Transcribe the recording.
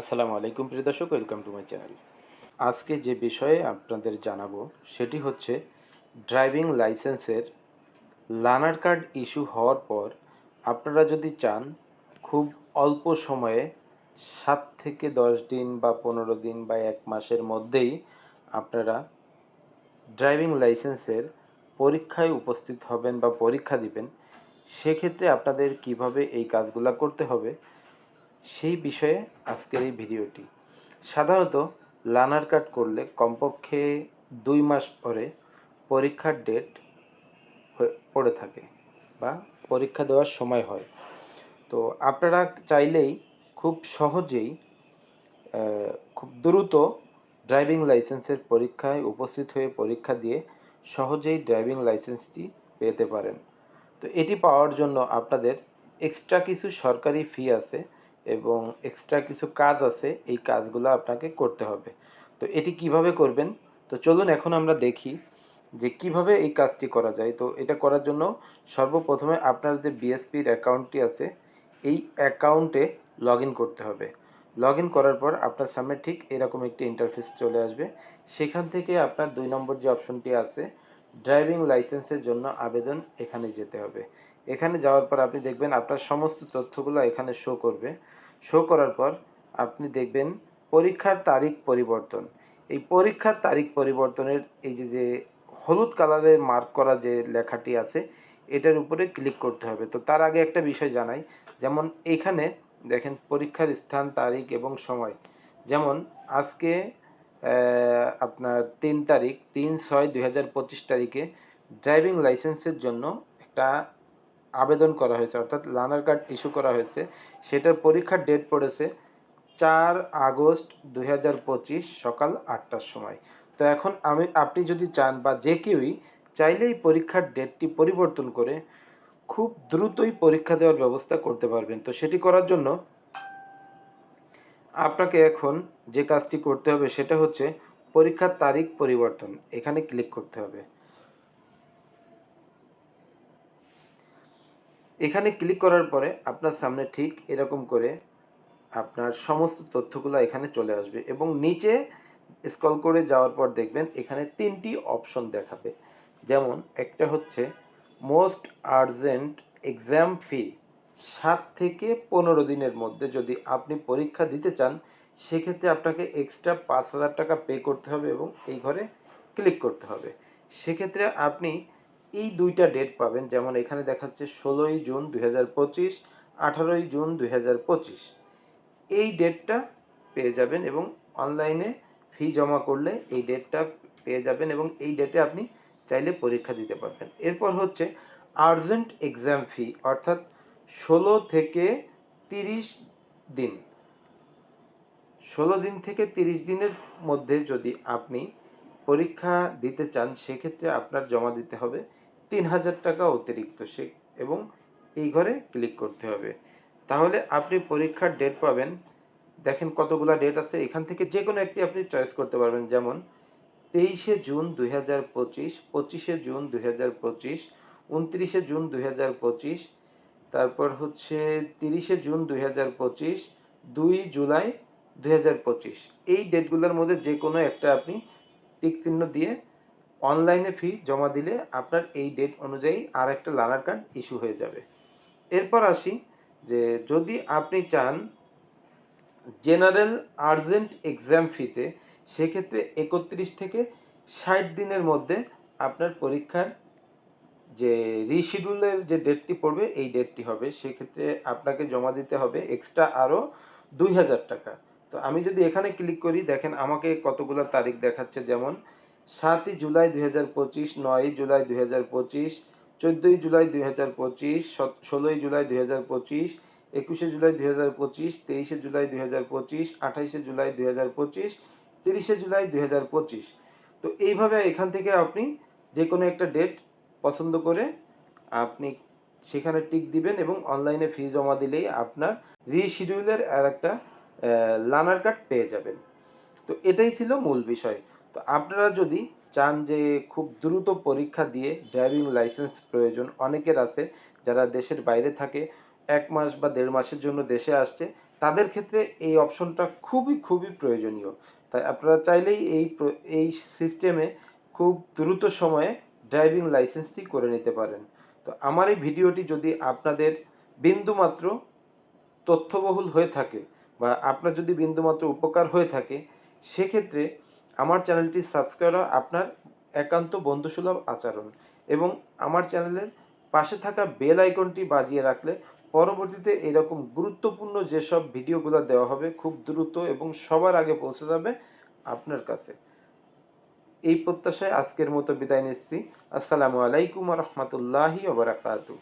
আসসালামু আলাইকুম প্রিয় দর্শক ওয়েলকাম টু মাই চ্যানেল আজকে যে বিষয়ে আপনাদের জানাব, সেটি হচ্ছে ড্রাইভিং লাইসেন্সের লার্নার কার্ড ইস্যু হওয়ার পর আপনারা যদি চান, খুব অল্প সময়ে সাত থেকে দশ দিন বা পনেরো দিন বা এক মাসের মধ্যেই আপনারা ড্রাইভিং লাইসেন্সের পরীক্ষায় উপস্থিত হবেন বা পরীক্ষা দিবেন, সেক্ষেত্রে আপনাদের কীভাবে এই কাজগুলো করতে হবে সেই বিষয়ে আজকের এই ভিডিওটি। সাধারণত লার্নার কার্ড করলে কমপক্ষে দুই মাস পরে পরীক্ষার ডেট পড়ে থাকে বা পরীক্ষা দেওয়ার সময় হয়। তো আপনারা চাইলেই খুব সহজেই খুব দ্রুত ড্রাইভিং লাইসেন্সের পরীক্ষায় উপস্থিত হয়ে পরীক্ষা দিয়ে সহজেই ড্রাইভিং লাইসেন্সটি পেতে পারেন। তো এটি পাওয়ার জন্য আপনাদের এক্সট্রা কিছু সরকারি ফি আছে। এবং এক্সট্রা কিছু কাজ আছে, এই কাজগুলো আপনাকে করতে হবে। তো এটি কীভাবে করবেন? তো চলুন এখন আমরা দেখি যে কীভাবে এই কাজটি করা যায়। তো এটা করার জন্য সর্বপ্রথমে আপনার যে বিএসপির অ্যাকাউন্টটি আছে, এই অ্যাকাউন্টে লগ করতে হবে। লগ করার পর আপনার সামনে ঠিক এরকম একটি ইন্টারফেস চলে আসবে। সেখান থেকে আপনার দুই নম্বর যে অপশনটি আছে ড্রাইভিং লাইসেন্সের জন্য আবেদন এখানে যেতে হবে। এখানে যাওয়ার পর আপনি দেখবেন আপনার সমস্ত তথ্যগুলো এখানে শো করবে। শো করার পর আপনি দেখবেন পরীক্ষার তারিখ পরিবর্তন। এই পরীক্ষার তারিখ পরিবর্তনের এই যে যে হলুদ কালারের মার্ক করা যে লেখাটি আছে, এটার উপরে ক্লিক করতে হবে। তো তার আগে একটা বিষয় জানাই, যেমন এখানে দেখেন পরীক্ষার স্থান, তারিখ এবং সময়। যেমন আজকে আপনার তিন তারিখ, তিন ছয় দুই তারিখে ড্রাইভিং লাইসেন্সের জন্য একটা আবেদন করা হয়েছে, অর্থাৎ লার্নার কার্ড ইস্যু করা হয়েছে। সেটার পরীক্ষার ডেট পড়েছে চার আগস্ট দুই হাজার পঁচিশ সকাল আটটার সময়। তো এখন আমি, আপনি যদি চান বা যে কেউই চাইলেই পরীক্ষার ডেটটি পরিবর্তন করে খুব দ্রুতই পরীক্ষা দেওয়ার ব্যবস্থা করতে পারবেন। তো সেটি করার জন্য আপনাকে এখন যে কাজটি করতে হবে সেটা হচ্ছে পরীক্ষার তারিখ পরিবর্তন। এখানে ক্লিক করতে হবে। এখানে ক্লিক করার পরে আপনার সামনে ঠিক এরকম করে আপনার সমস্ত তথ্যগুলো এখানে চলে আসবে এবং নিচে স্ক্রল করে যাওয়ার পর দেখবেন এখানে তিনটি অপশন দেখাবে। যেমন একটা হচ্ছে মোস্ট আর্জেন্ট এক্সাম ফি সাত থেকে পনেরো দিনের মধ্যে যদি আপনি পরীক্ষা দিতে চান, সেক্ষেত্রে আপনাকে এক্সট্রা পাঁচ হাজার টাকা পে করতে হবে এবং এই ঘরে ক্লিক করতে হবে। সেক্ষেত্রে আপনি এই দুইটা ডেট পাবেন, যেমন এখানে দেখাচ্ছে ষোলোই জুন দুই হাজার পঁচিশ, আঠারোই জুন দুই হাজার পঁচিশ। এই ডেটটা পেয়ে যাবেন এবং অনলাইনে ফি জমা করলে এই ডেটটা পেয়ে যাবেন এবং এই ডেটে আপনি চাইলে পরীক্ষা দিতে পারবেন। এরপর হচ্ছে আর্জেন্ট এক্সাম ফি অর্থাৎ ষোলো থেকে তিরিশ দিন। ষোলো দিন থেকে তিরিশ দিনের মধ্যে যদি আপনি পরীক্ষা দিতে চান, সেক্ষেত্রে আপনার জমা দিতে হবে তিন হাজার টাকা অতিরিক্ত সে এবং এই ঘরে ক্লিক করতে হবে। তাহলে আপনি পরীক্ষার ডেট পাবেন। দেখেন কতগুলা ডেট আছে। এখান থেকে যে কোনো একটি আপনি চয়েস করতে পারবেন। যেমন তেইশে জুন দুই হাজার পঁচিশ, পঁচিশে জুন দুই হাজার পঁচিশ, উনত্রিশে জুন দুই হাজার পঁচিশ তারপর হচ্ছে তিরিশে জুন দুই হাজার পঁচিশ, দুই জুলাই দুই হাজার পঁচিশ। এই ডেটগুলোর মধ্যে যে কোনো একটা আপনি টিক চিহ্ন দিয়ে অনলাইনে ফি জমা দিলে আপনার এই ডেট অনুযায়ী আর একটা লার্নার কার্ড ইস্যু হয়ে যাবে। এরপর আসি যে যদি আপনি চান জেনারেল আর্জেন্ট এক্সাম ফিতে সেক্ষেত্রে একত্রিশ থেকে ষাট দিনের মধ্যে আপনার পরীক্ষার যে রিশিডিউলের যে ডেটটি পড়বে, এই ডেটটি হবে। সেক্ষেত্রে আপনাকে জমা দিতে হবে এক্সট্রা আরও দুই হাজার টাকা। তো আমি যদি এখানে ক্লিক করি, দেখেন আমাকে কতগুলো তারিখ দেখাচ্ছে। যেমন সাতই জুলাই দুই হাজার পঁচিশ, নয়ই জুলাই দুই হাজার পঁচিশ, চোদ্দোই জুলাই দুই হাজার পঁচিশ ষোলোই জুলাই দুই হাজার পঁচিশ, একুশে জুলাই দুই হাজার পঁচিশ, তেইশে জুলাই দুই হাজার পঁচিশ, আঠাইশে জুলাই দুই হাজার পঁচিশ, তিরিশে জুলাই দুই হাজার পঁচিশ। তো এইভাবে এখান থেকে আপনি যে কোনো একটা ডেট পছন্দ করে আপনি সেখানে টিক দিবেন এবং অনলাইনে ফি জমা দিলেই আপনার রিশিডিউলের আর একটা লার্নার কার্ড পেয়ে যাবেন। তো এটাই ছিল মূল বিষয়। তো আপনারা যদি চান যে খুব দ্রুত পরীক্ষা দিয়ে ড্রাইভিং লাইসেন্স প্রয়োজন, অনেকের আছে যারা দেশের বাইরে থাকে, এক মাস বা দেড় মাসের জন্য দেশে আসছে, তাদের ক্ষেত্রে এই অপশনটা খুবই খুবই প্রয়োজনীয়। তাই আপনারা চাইলেই এই এই সিস্টেমে খুব দ্রুত সময়ে ড্রাইভিং লাইসেন্সটি করে নিতে পারেন। তো আমার এই ভিডিওটি যদি আপনাদের বিন্দুমাত্র তথ্যবহুল হয়ে থাকে বা আপনার যদি বিন্দুমাত্র উপকার হয়ে থাকে, সেক্ষেত্রে আমার চ্যানেলটি সাবস্ক্রাইব করা আপনার একান্ত বন্ধুসুলভ আচরণ এবং আমার চ্যানেলের পাশে থাকা বেল আইকনটি বাজিয়ে রাখলে পরবর্তীতে এরকম গুরুত্বপূর্ণ যেসব ভিডিওগুলো দেওয়া হবে খুব দ্রুত এবং সবার আগে পৌঁছে যাবে আপনার কাছে। এই প্রত্যাশায় আজকের মতো বিদায় নিচ্ছি। আসসালামু আলাইকুম রহমতুল্লাহি ওবরাকাতু